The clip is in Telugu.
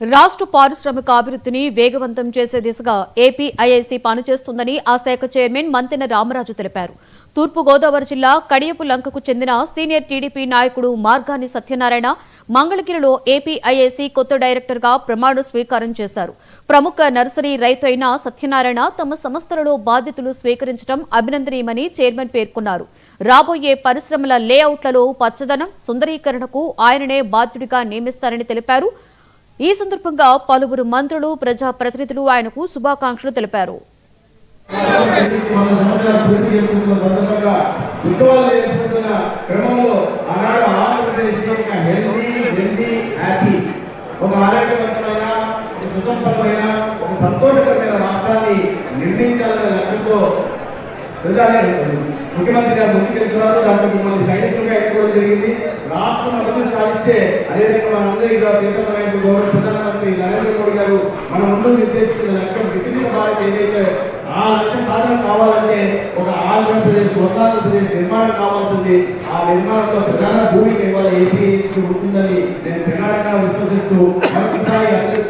రాష్ట్ర పారిశ్రామిక అభివృద్ధిని వేగవంతం చేసే దిశగా ఏపీఐఐసీ పనిచేస్తుందని ఆ శాఖ చైర్మన్ మంతెన రామరాజు తెలిపారు. తూర్పుగోదావరి జిల్లా కడియపు లంకకు చెందిన సీనియర్ టీడీపీ నాయకుడు మార్గాని సత్యనారాయణ మంగళగిరిలో ఏపీ ఐఐసి కొత్త డైరెక్టర్గా ప్రమాణ స్వీకారం చేశారు. ప్రముఖ నర్సరీ రైతు అయిన సత్యనారాయణ తమ సంస్థలలో బాధ్యతలు స్వీకరించడం అభినందనీయమని చైర్మన్ పేర్కొన్నారు. రాబోయే పరిశ్రమల లేఅవుట్లలో పచ్చదనం సుందరీకరణకు ఆయననే బాధ్యుడిగా నియమిస్తారని తెలిపారు. ఈ సందర్భంగా పలువురు మంత్రులు ప్రజాప్రతినిధులు ఆయనకు శుభాకాంక్షలు తెలిపారు. ఒక ఆరోగ్యవంతమైన సుసంపన్నమైన ఒక సంతోషకరమైన రాష్ట్రాన్ని నిర్మించాలనే లక్ష్యంతో ముఖ్యమంత్రి గారు ముందుకెళ్తున్నారు దాంట్లో మిమ్మల్ని సైనికులుగా జరిగింది. రాష్ట్రం అభివృద్ధి సాధిస్తే అదేవిధంగా మనందరి ప్రియతమైన గౌరవం మన ముందు నిర్దేశించిన లక్ష్యం వికసిత భారత్ ఏదైతే ఆ లక్ష్య సాధన కావాలంటే ఒక ఆంధ్రప్రదేశ్ స్వర్ణాంధ్రప్రదేశ్ నిర్మాణం కావాల్సింది. ఆ నిర్మాణంలో ప్రధాన భూమికి ఇవ్వాలి. ఏపీ ఉంటుందని నేను ప్రగాఢంగా విశ్వసిస్తూ మరొకసారి అందరూ